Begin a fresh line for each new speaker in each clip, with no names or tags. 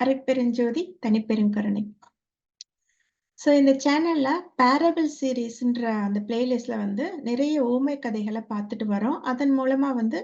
அரைப்பெருஞ்சோதி தனிப்பெருங்கருணை. So இந்த சேனல்ல parable சீரீஸ்ன்ற அந்த பிளேலிஸ்ட்ல வந்து நிறைய ஊமை கதைகளை பார்த்துட்டு வரோம். அதன் மூலமா வந்து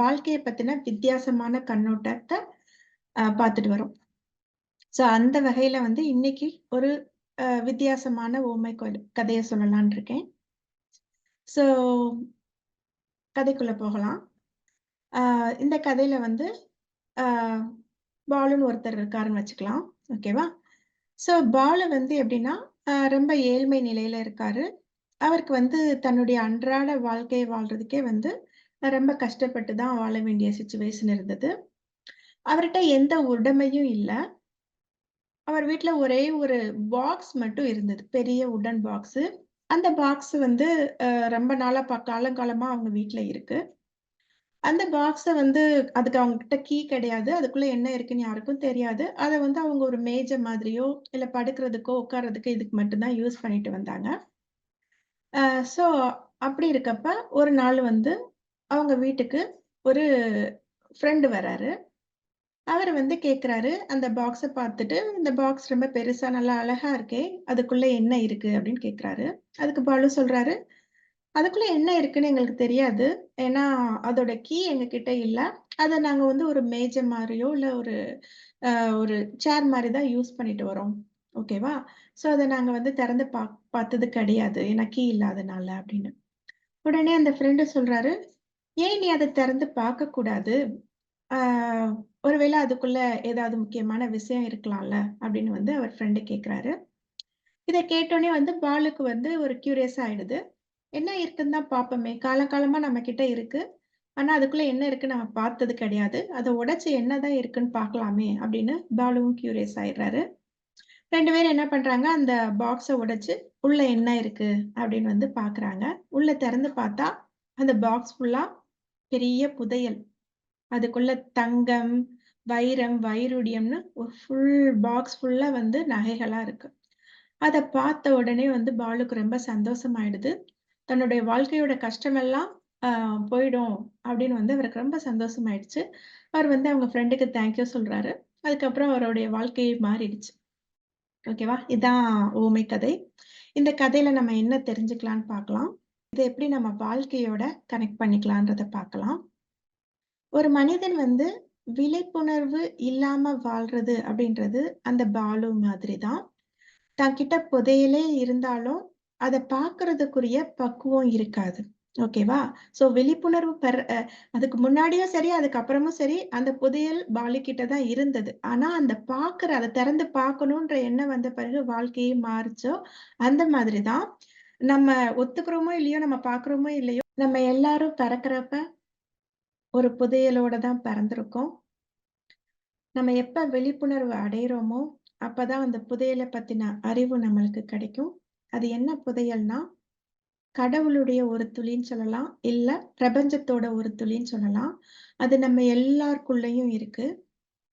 வாழ்க்கையை பத்தின வித்தியாசமான கண்ணோட்டத்தை பார்த்துட்டு வரோம். ஸோ அந்த வகையில வந்து இன்னைக்கு ஒரு வித்தியாசமான ஊமை கதையை சொல்லலான் இருக்கேன். ஸோ கதைக்குள்ள போகலாம். இந்த கதையில வந்து பாலுன்னு ஒருத்தர் இருக்காருன்னு வச்சுக்கலாம். ஓகேவா ஸோ பாலு வந்து எப்படின்னா ரொம்ப ஏழ்மை நிலையில இருக்காரு. அவருக்கு வந்து தன்னுடைய அன்றாட வாழ்க்கையை வாழ்றதுக்கே வந்து ரொம்ப கஷ்டப்பட்டு தான் வாழ வேண்டிய சுச்சுவேஷன் இருந்தது. அவர்கிட்ட எந்த உடைமையும் இல்லை. அவர் வீட்டில் ஒரே ஒரு பாக்ஸ் மட்டும் இருந்தது. பெரிய உடன் பாக்ஸு அந்த பாக்ஸ் வந்து ரொம்ப நாளாக பா காலங்காலமாக அவங்க வீட்டில் இருக்குது அந்த பாக்ஸை வந்து அதுக்கு அவங்க கிட்ட கீ கிடையாது. அதுக்குள்ள என்ன இருக்குன்னு யாருக்கும் தெரியாது. அதை வந்து அவங்க ஒரு மேஜை மாதிரியோ இல்லை படுக்கிறதுக்கோ உட்கார்றதுக்கோ இதுக்கு மட்டும்தான் யூஸ் பண்ணிட்டு வந்தாங்க. ஸோ அப்படி இருக்கப்ப ஒரு நாள் வந்து அவங்க வீட்டுக்கு ஒரு ஃப்ரெண்டு வராரு. அவர் வந்து கேட்குறாரு அந்த பாக்ஸை பார்த்துட்டு இந்த பாக்ஸ் ரொம்ப பெருசாக நல்லா அழகாக இருக்கே அதுக்குள்ளே என்ன இருக்குது அப்படின்னு கேட்குறாரு அதுக்கு பாலு சொல்கிறாரு அதுக்குள்ள என்ன இருக்குன்னு எங்களுக்கு தெரியாது. ஏன்னா அதோட கீ எங்ககிட்ட இல்லை. இல்ல அதை நாங்க வந்து ஒரு மேஜை மாதிரியோ இல்ல ஒரு ஒரு சேர் மாதிரி தான் யூஸ் பண்ணிட்டு வரோம். ஓகேவா ஸோ அதை நாங்க வந்து திறந்து பா பார்த்தது கிடையாது. ஏன்னா கீ இல்லாதனால அப்படின்னு. உடனே அந்த ஃப்ரெண்டு சொல்றாரு ஏன் நீ அதை திறந்து பார்க்க கூடாது. ஒருவேளை அதுக்குள்ள ஏதாவது முக்கியமான விஷயம் இருக்கலாம்ல? அப்படின்னு வந்து அவர் ஃப்ரெண்டு கேட்குறாரு இதை கேட்டோடனே வந்து பாலுக்கு வந்து ஒரு கியூரியஸ் ஆயிடுது. என்ன இருக்குன்னு தான் பார்ப்போமே. காலங்காலமா நம்ம கிட்ட இருக்கு. ஆனா அதுக்குள்ள என்ன இருக்கு நம்ம பார்த்தது கிடையாது. அதை உடைச்சு என்னதான் இருக்குன்னு பார்க்கலாமே அப்படின்னு பாலுவும் கியூரியஸ் ஆயிடுறாரு. ரெண்டு பேரும் என்ன பண்றாங்க? அந்த பாக்ஸை உடைச்சு உள்ள என்ன இருக்கு? அப்படின்னு வந்து பாக்குறாங்க உள்ள திறந்து பார்த்தா அந்த பாக்ஸ் ஃபுல்லா பெரிய புதையல். அதுக்குள்ள தங்கம் வைரம் வைரூடியம்னு ஒரு ஃபுல் பாக்ஸ் ஃபுல்லா வந்து நகைகளா இருக்கு. அதை பார்த்த உடனே வந்து பாலுக்கு ரொம்ப சந்தோஷமாயிடுது. தன்னுடைய வாழ்க்கையோட கஷ்டமெல்லாம் போயிடும் அப்படின்னு வந்து அவருக்கு ரொம்ப சந்தோஷமாயிடுச்சு. அவர் வந்து அவங்க ஃப்ரெண்டுக்கு தேங்க்யூ சொல்றாரு. அதுக்கப்புறம் அவருடைய வாழ்க்கையே மாறிடுச்சு. ஓகேவா இதான் ஊமை கதை. இந்த கதையில நம்ம என்ன தெரிஞ்சுக்கலாம்னு பார்க்கலாம். இதை எப்படி நம்ம வாழ்க்கையோட கனெக்ட் பண்ணிக்கலான்றத பார்க்கலாம். ஒரு மனிதன் வந்து விழிப்புணர்வு இல்லாம வாழ்றது அப்படின்றது அந்த பாலு மாதிரி தான் தன்கிட்ட புதையலே இருந்தாலும் அதை பார்க்கறதுக்குரிய பக்குவம் இருக்காது. ஓகேவா? சோ விழிப்புணர்வு பெற அதுக்கு முன்னாடியும் சரி அதுக்கப்புறமும் சரி அந்த புதையல் பாலிக்கிட்ட தான் இருந்தது. ஆனா அந்த பார்க்குற அதை திறந்து பார்க்கணுன்ற எண்ணம் வந்த பிறகு வாழ்க்கையே மாறுச்சோ? அந்த மாதிரிதான் நம்ம ஒத்துக்கிறோமோ இல்லையோ நம்ம பார்க்குறோமோ இல்லையோ நம்ம எல்லாரும் பிறக்கிறப்ப ஒரு புதையலோட தான் பிறந்திருக்கோம். நம்ம எப்ப விழிப்புணர்வு அடையிறோமோ அப்பதான் அந்த புதையலை பத்தின அறிவு நம்மளுக்கு கிடைக்கும். அது என்ன புதையல்னா கடவுளுடைய ஒரு துளின்னு சொல்லலாம் இல்ல பிரபஞ்சத்தோட ஒரு துளின்னு சொல்லலாம். அது நம்ம எல்லாருக்குள்ளயும் இருக்கு.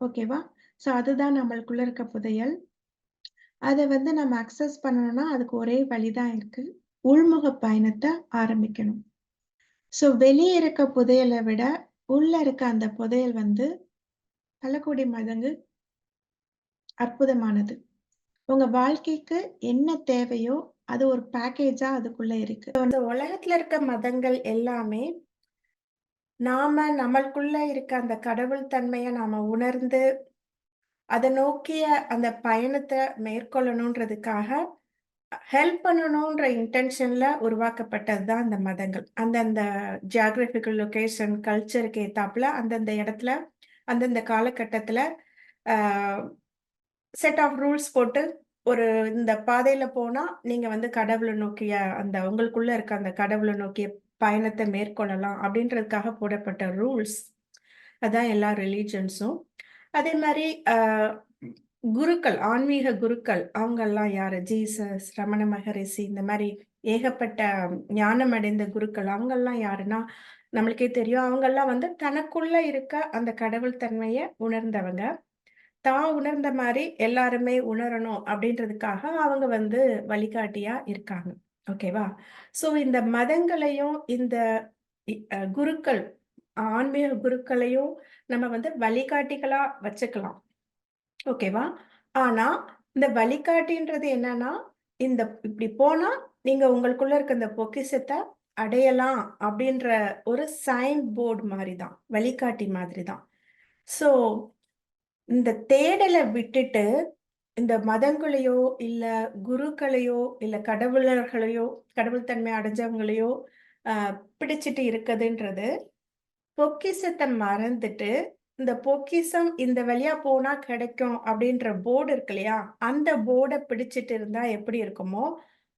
ஓகேவா? சோ அதுதான் நம்மளுக்குள்ள இருக்க புதையல். அதை வந்து நம்ம அக்சஸ் பண்ணணும்னா அதுக்கு ஒரே வழிதான் இருக்கு. உள்முக பயணத்தை ஆரம்பிக்கணும். சோ வெளியே இருக்க புதையலை விட உள்ள இருக்க அந்த புதையல் வந்து பல கோடி மடங்கு அற்புதமானது. உங்க வாழ்க்கைக்கு என்ன தேவையோ அது ஒரு பேக்கேஜா அதுக்குள்ள இருக்கு. இந்த உலகத்துல இருக்க மதங்கள் எல்லாமே நாம நம்மளுக்குள்ள இருக்க அந்த கடவுள் தன்மையை நாம உணர்ந்து அதை நோக்கிய அந்த பயணத்தை மேற்கொள்ளணுன்றதுக்காக ஹெல்ப் பண்ணணுன்ற இன்டென்ஷன்ல உருவாக்கப்பட்டது தான் அந்த மதங்கள். அந்தந்த ஜியாகிரபிக்கல் லொகேஷன் கல்ச்சருக்கு ஏத்தாப்புல அந்தந்த இடத்துல அந்தந்த காலகட்டத்துல செட் ஆஃப் ரூல்ஸ் போட்டு ஒரு இந்த பாதையில போனா நீங்க வந்து கடவுளை நோக்கிய அந்த உங்களுக்குள்ள இருக்க அந்த கடவுளை நோக்கிய பயணத்தை மேற்கொள்ளலாம் அப்படின்றதுக்காக போடப்பட்ட ரூல்ஸ். அதான் எல்லா ரிலீஜன்ஸும். அதே மாதிரி குருக்கள் ஆன்மீக குருக்கள் அவங்கெல்லாம் யாரு? ஜீசஸ் ரமண மகரிஷி இந்த மாதிரி ஏகப்பட்ட ஞானம் அடைந்த குருக்கள் அவங்கெல்லாம் யாருன்னா நம்மளுக்கே தெரியும். அவங்கெல்லாம் வந்து தனக்குள்ள இருக்க அந்த கடவுள் தன்மையை உணர்ந்தவங்க. தான் உணர்ந்த மாதிரி எல்லாருமே உணரணும் அப்படின்றதுக்காக அவங்க வந்து வழிகாட்டியா இருக்காங்க ஓகேவா ஸோ இந்த மதங்களையும் இந்த குருக்கள் ஆன்மீக குருக்களையும் நம்ம வந்து வழிகாட்டிகளா வச்சுக்கலாம் ஓகேவா? ஆனா, இந்த வழிகாட்டின்றது என்னன்னா, இந்த இப்படி போனா நீங்க உங்களுக்குள்ள இருக்க இந்த பொக்கிசத்தை அடையலாம் அப்படின்ற ஒரு சைன் போர்டு மாதிரி தான். வழிகாட்டி மாதிரி தான். ஸோ, இந்த தேடலை விட்டுட்டு, இந்த மதங்களையோ, இல்ல குருக்களையோ, இல்ல கடவுளர்களையோ, கடவுள் தன்மை அடைஞ்சவங்களையோ பிடிச்சிட்டு இருக்குதுன்றது பொக்கிசத்தை மறந்துட்டு, இந்த பொக்கிஷம் இந்த வழியா போனா கிடைக்கும் அப்படின்ற போர்டு இருக்கு இல்லையா? அந்த போர்டை பிடிச்சிட்டு இருந்தா எப்படி இருக்குமோ,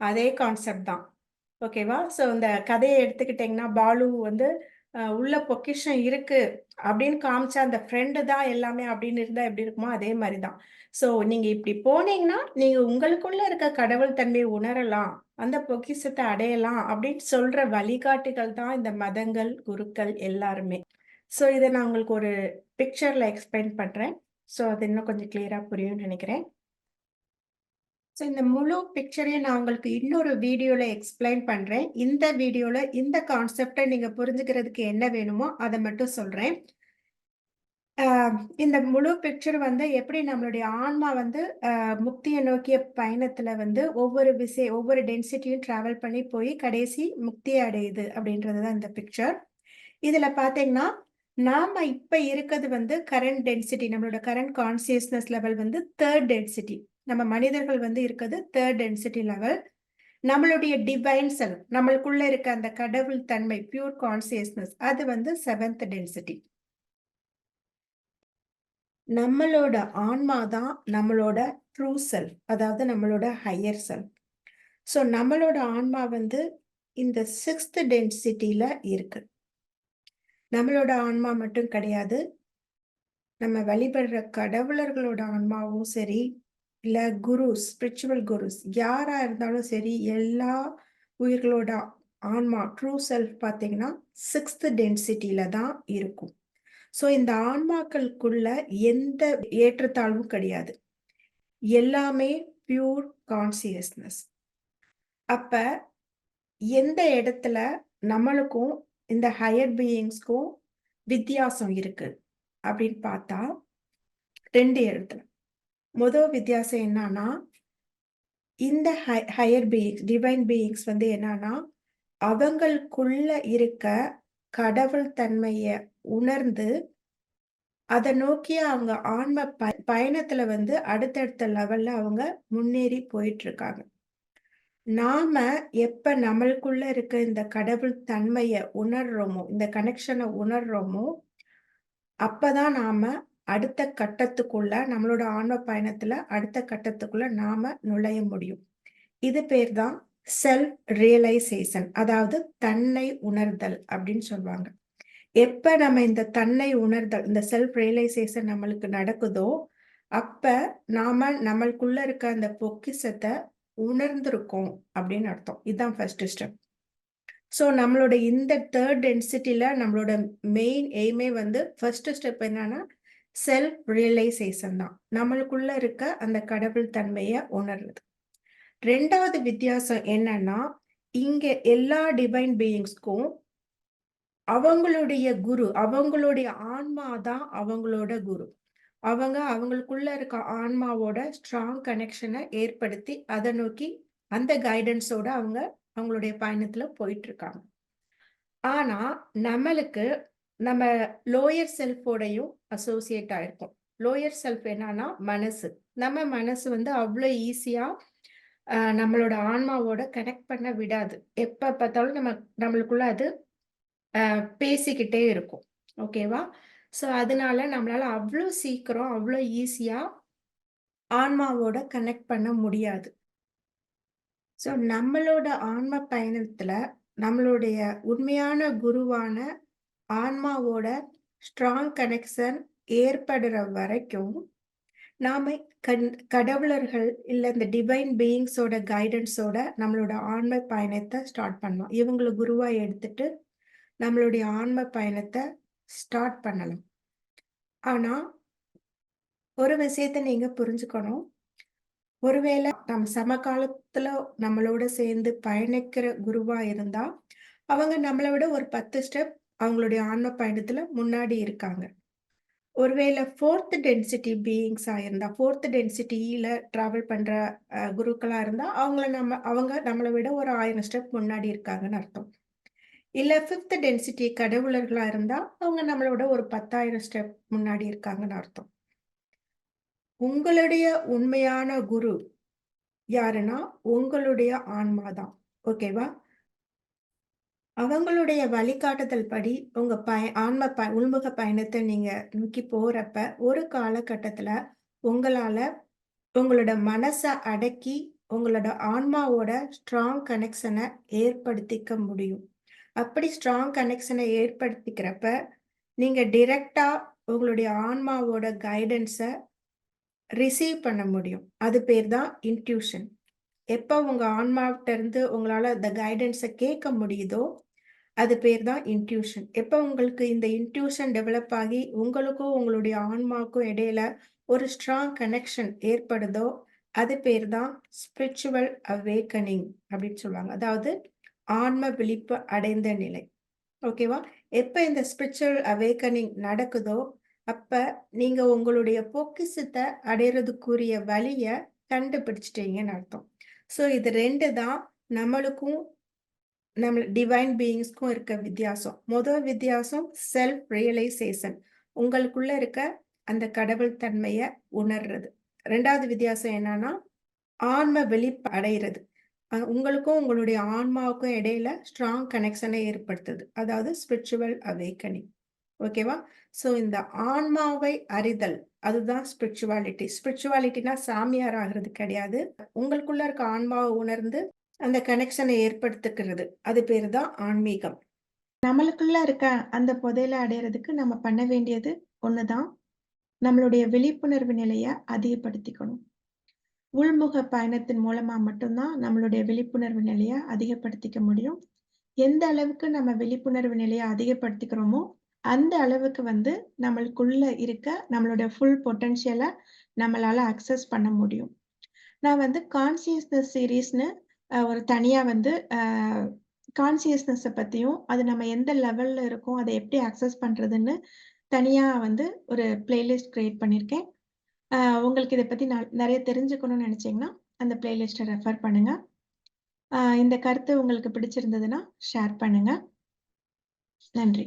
அதே கான்செப்ட் தான். ஓகேவா? ஸோ இந்த கதையை எடுத்துக்கிட்டீங்கன்னா, பாலு வந்து உள்ள பொக்கிஷம் இருக்கு அப்படின்னு காமிச்ச அந்த ஃப்ரெண்டு தான் எல்லாமே அப்படின்னு இருந்தா எப்படி இருக்குமோ, அதே மாதிரி தான். ஸோ நீங்க இப்படி போனீங்கன்னா, நீங்க உங்களுக்குள்ள இருக்க கடவுள் தன்மையை உணரலாம். அந்த பொக்கிஷத்தை அடையலாம் அப்படின்னு சொல்ற வழிகாட்டுகள் தான் இந்த மதங்கள், குருக்கள் எல்லாருமே. ஸோ இதை நான் உங்களுக்கு ஒரு பிக்சர்ல எக்ஸ்பிளைன் பண்றேன். ஸோ அது இன்னும் கொஞ்சம் கிளியரா புரியும்னு நினைக்கிறேன் ஸோ இந்த முழு பிக்சரையும் நான் உங்களுக்கு இன்னொரு வீடியோவில் எக்ஸ்பிளைன் பண்ணுறேன் இந்த வீடியோவில் இந்த கான்செப்டை நீங்கள் புரிஞ்சுக்கிறதுக்கு என்ன வேணுமோ, அதை மட்டும் சொல்கிறேன் இந்த முழு பிக்சர் வந்து எப்படி நம்மளுடைய ஆன்மா வந்து முக்தியை நோக்கிய பயணத்தில் வந்து ஒவ்வொரு விசை ஒவ்வொரு டென்சிட்டியும் ட்ராவல் பண்ணி போய் கடைசி முக்தியை அடையுது அப்படின்றது தான் இந்த பிக்சர். இதில் பார்த்தீங்கன்னா, நாம இப்ப இருக்கிறது வந்து கரண்ட் டென்சிட்டி நம்மளோட கரண்ட் கான்சியஸ்னஸ் லெவல் வந்து தேர்ட் டென்சிட்டி. நம்ம மனிதர்கள் வந்து இருக்கிறது தேர்ட் டென்சிட்டி லெவல். நம்மளுடைய டிவைன் செல்ஃப் நம்மளுக்குள்ள இருக்க அந்த கடவுள் தன்மை பியூர் கான்சியஸ்னஸ் அது வந்து செவன்த் டென்சிட்டி. நம்மளோட ஆன்மா தான் நம்மளோட ட்ரூ செல்ஃப். அதாவது நம்மளோட ஹையர் செல்ஃப். ஸோ நம்மளோட ஆன்மா வந்து இந்த 6த் டென்சிட்டில இருக்கு. நம்மளோட ஆன்மா மட்டும் கிடையாது. நம்ம வழிபடுற கடவுளர்களோட ஆன்மாவும் சரி, இல்லை குருஸ், ஸ்பிரிச்சுவல் குருஸ் யாராக இருந்தாலும் சரி, எல்லா உயிர்களோட ஆன்மா ட்ரூ செல்ஃப் பார்த்தீங்கன்னா, 6த் டென்சிட்டில தான் இருக்கும். ஸோ இந்த ஆன்மாக்களுக்குள்ள எந்த ஏற்றத்தாழ்வும் கிடையாது. எல்லாமே பியூர் கான்சியஸ்னஸ் அப்ப எந்த இடத்துல நம்மளுக்கும் இந்த ஹையர் பீயிங்ஸ்க்கும் வித்தியாசம் இருக்கு அப்படின்னு பார்த்தா ரெண்டு இடத்துல. முதல் வித்தியாசம் என்னன்னா, இந்த high higher beings, divine beings வந்து என்னன்னா, அவங்களுக்குள்ள இருக்க கடவுள் தன்மையை உணர்ந்து, அதை நோக்கி அவங்க ஆன்ம ப பயணத்துல வந்து அடுத்தடுத்த லெவல்ல அவங்க முன்னேறி போயிட்டுருக்காங்க. நாம எப்ப நம்மளுக்குள்ள இருக்க இந்த கடவுள் தன்மையை உணர்றோமோ, இந்த கனெக்ஷனை உணர்றோமோ, அப்பதான் நாம அடுத்த கட்டத்துக்குள்ள நம்மளோட ஆன்ம பயணத்துல அடுத்த கட்டத்துக்குள்ள நாம நுழைய முடியும். இது பேர் தான் செல்ஃப் ரியலைசேஷன். அதாவது தன்னை உணர்தல் அப்படின்னு சொல்லுவாங்க. எப்ப நம்ம இந்த தன்னை உணர்தல், இந்த செல்ஃப் ரியலைசேஷன் நம்மளுக்கு நடக்குதோ, அப்ப நாம நம்மளுக்குள்ள இருக்க அந்த பொக்கிசத்தை உணர்ந்திருக்கோம் அப்படின்னு அர்த்தம். இதுதான் ஃபர்ஸ்ட் ஸ்டெப். ஸோ நம்மளோட இந்த தேர்ட் டென்சிட்டியில நம்மளோட மெயின் எய்மே வந்து ஃபர்ஸ்ட் ஸ்டெப் என்னன்னா, செல்ஃப் ரியலைசேஷன் தான். நம்மளுக்குள்ள இருக்க அந்த கடவுள் தன்மையை உணர்றது. ரெண்டாவது வித்தியாசம் என்னன்னா, இங்க எல்லா டிவைன் பீயிங்ஸ்க்கும் அவங்களுடைய குரு, அவங்களுடைய ஆன்மா தான் அவங்களோட குரு. அவங்க அவங்களுக்குள்ள இருக்க ஆன்மாவோட ஸ்ட்ராங் கனெக்ஷனை ஏற்படுத்தி, அதை நோக்கி அந்த கைடன்ஸோட அவங்க அவங்களுடைய பயணத்துல போயிட்டுருக்காங்க. ஆனா, நம்மளுக்கு நம்ம லோயர் செல்ஃபோடையும் அசோசியேட் ஆயிருக்கோம். லோயர் செல்ஃப் என்னன்னா மனசு. நம்ம மனசு வந்து அவ்வளோ ஈஸியா நம்மளோட ஆன்மாவோட கனெக்ட் பண்ண விடாது. எப்ப பார்த்தாலும் நம்ம நம்மளுக்குள்ள அது பேசிக்கிட்டே இருக்கும். ஓகேவா? ஸோ அதனால நம்மளால அவ்வளோ சீக்கிரம், அவ்வளோ ஈஸியா ஆன்மாவோட கனெக்ட் பண்ண முடியாது. ஸோ நம்மளோட ஆன்ம பயணத்துல நம்மளுடைய உண்மையான குருவான ஆன்மாவோட ஸ்ட்ராங் கனெக்ஷன் ஏற்படுற வரைக்கும், நாம கண் கடவுளர்கள் இல்லை இந்த டிவைன் பீயிங்ஸோட கைடன்ஸோட நம்மளோட ஆன்ம பயணத்தை ஸ்டார்ட் பண்ணலாம். இவங்களை குருவாக எடுத்துட்டு நம்மளுடைய ஆன்ம பயணத்தை ஸ்டார்ட் பண்ணலாம். ஆனா, ஒரு விஷயத்த நீங்க புரிஞ்சுக்கணும். ஒருவேளை நம்ம சமகாலத்துல நம்மளோட சேர்ந்து பயணிக்கிற குருவா இருந்தா, அவங்க நம்மளை விட ஒரு 10 ஸ்டெப் அவங்களுடைய ஆன்ம பயணத்துல முன்னாடி இருக்காங்க.
ஒருவேளை ஃபோர்த் டென்சிட்டி பீயிங்ஸாக இருந்தால் ஃபோர்த் டென்சிட்டியில் ட்ராவல் பண்ணுற குருக்களாக இருந்தால் அவங்கள நம்ம அவங்க நம்மளை விட ஒரு ஆயிரம் ஸ்டெப் முன்னாடி இருக்காங்கன்னு அர்த்தம். இல்லை ஃபிஃப்த் டென்சிட்டி கடவுளர்களாக இருந்தால் அவங்க நம்மளை விட ஒரு 10,000 ஸ்டெப் முன்னாடி இருக்காங்கன்னு அர்த்தம். உங்களுடைய உண்மையான குரு யாருன்னா, உங்களுடைய ஆன்மா தான். ஓகேவா? அவங்களுடைய வழிகாட்டுதல் படி உங்க பய ஆன்ம ப உள்முக பயணத்தை நீங்க நோக்கி போறப்ப, ஒரு காலகட்டத்துல உங்களால உங்களோட மனசை அடக்கி, உங்களோட ஆன்மாவோட ஸ்ட்ராங் கனெக்ஷனை ஏற்படுத்திக்க முடியும். அப்படி ஸ்ட்ராங் கனெக்ஷனை ஏற்படுத்திக்கிறப்ப, நீங்க டிரெக்டா உங்களுடைய ஆன்மாவோட கைடன்ஸை ரிசீவ் பண்ண முடியும். அது பேர் தான் இன்ட்யூஷன். எப்போ உங்கள் ஆன்மாட்ட உங்களால் அந்த கைடன்ஸை கேட்க முடியுதோ, அது பேர் தான் இன்ட்யூஷன். எப்போ உங்களுக்கு இந்த இன்ட்யூஷன் டெவலப் ஆகி, உங்களுக்கும் உங்களுடைய ஆன்மாவுக்கும் இடையில ஒரு ஸ்ட்ராங் கனெக்ஷன் ஏற்படுதோ, அது பேர் தான் ஸ்பிரிச்சுவல் அவேக்கனிங் அப்படின்னு சொல்லுவாங்க. அதாவது ஆன்ம விழிப்பு அடைந்த நிலை. ஓகேவா? எப்போ இந்த ஸ்பிரிச்சுவல் அவேக்கனிங் நடக்குதோ, அப்போ நீங்கள் உங்களுடைய பொக்கிஷத்த அடையறதுக்குரிய வழியை கண்டுபிடிச்சிட்டீங்கன்னு அர்த்தம். ஸோ இது ரெண்டு தான் நம்மளுக்கும் நம்ம டிவைன் பீயிங்ஸ்க்கும் இருக்க வித்தியாசம். முதல் வித்தியாசம் செல்ஃப் ரியலைசேஷன். உங்களுக்குள்ள இருக்க அந்த கடவுள் தன்மையை உணர்றது. ரெண்டாவது வித்தியாசம் என்னன்னா, ஆன்ம வெளிப்படைகிறது உங்களுக்கும் உங்களுடைய ஆன்மாவுக்கும் இடையில ஸ்ட்ராங் கனெக்ஷனை ஏற்படுத்துது. அதாவது ஸ்பிரிச்சுவல் அவேக்கனிங். ஓகேவா? ஸோ இந்த ஆன்மாவை அறிதல், அதுதான் ஸ்பிரிச்சுவாலிட்டி. ஸ்பிரிச்சுவாலிட்டினா சாமியார் ஆகிறது கிடையாது. உங்களுக்குள்ள இருக்க ஆன்மாவை உணர்ந்து, அந்த கனெக்ஷனை ஏற்படுத்திக்கிறது. அது பேர் தான் ஆன்மீகம்.
நம்மளுக்குள்ள இருக்க அந்த புதையில அடையறதுக்கு நம்ம பண்ண வேண்டியது ஒண்ணுதான் நம்மளுடைய விழிப்புணர்வு நிலையை அதிகப்படுத்திக்கணும். உள்முக பயணத்தின் மூலமா மட்டும்தான் நம்மளுடைய விழிப்புணர்வு நிலையை அதிகப்படுத்திக்க முடியும். எந்த அளவுக்கு நம்ம விழிப்புணர்வு நிலையை அதிகப்படுத்திக்கிறோமோ, அந்த அளவுக்கு வந்து நம்மளுக்குள்ள இருக்க நம்மளோட ஃபுல் பொட்டன்ஷியலை நம்மளால அக்சஸ் பண்ண முடியும். நான் வந்து கான்ஷியஸ்னஸ் சீரிஸ்ன்னு ஒரு தனியா வந்து கான்சியஸ்னஸை பற்றியும் பத்தியும், அது நம்ம எந்த லெவல்ல இருக்கோம், அதை எப்படி அக்சஸ் பண்றதுன்னு தனியா வந்து ஒரு பிளேலிஸ்ட் கிரியேட் பண்ணியிருக்கேன். உங்களுக்கு இதை பத்தி ந நிறைய தெரிஞ்சுக்கணும்னு நினச்சிங்கன்னா அந்த பிளேலிஸ்ட்ட ரெஃபர் பண்ணுங்க. இந்த கருத்து உங்களுக்கு பிடிச்சிருந்ததுன்னா, ஷேர் பண்ணுங்க. நன்றி.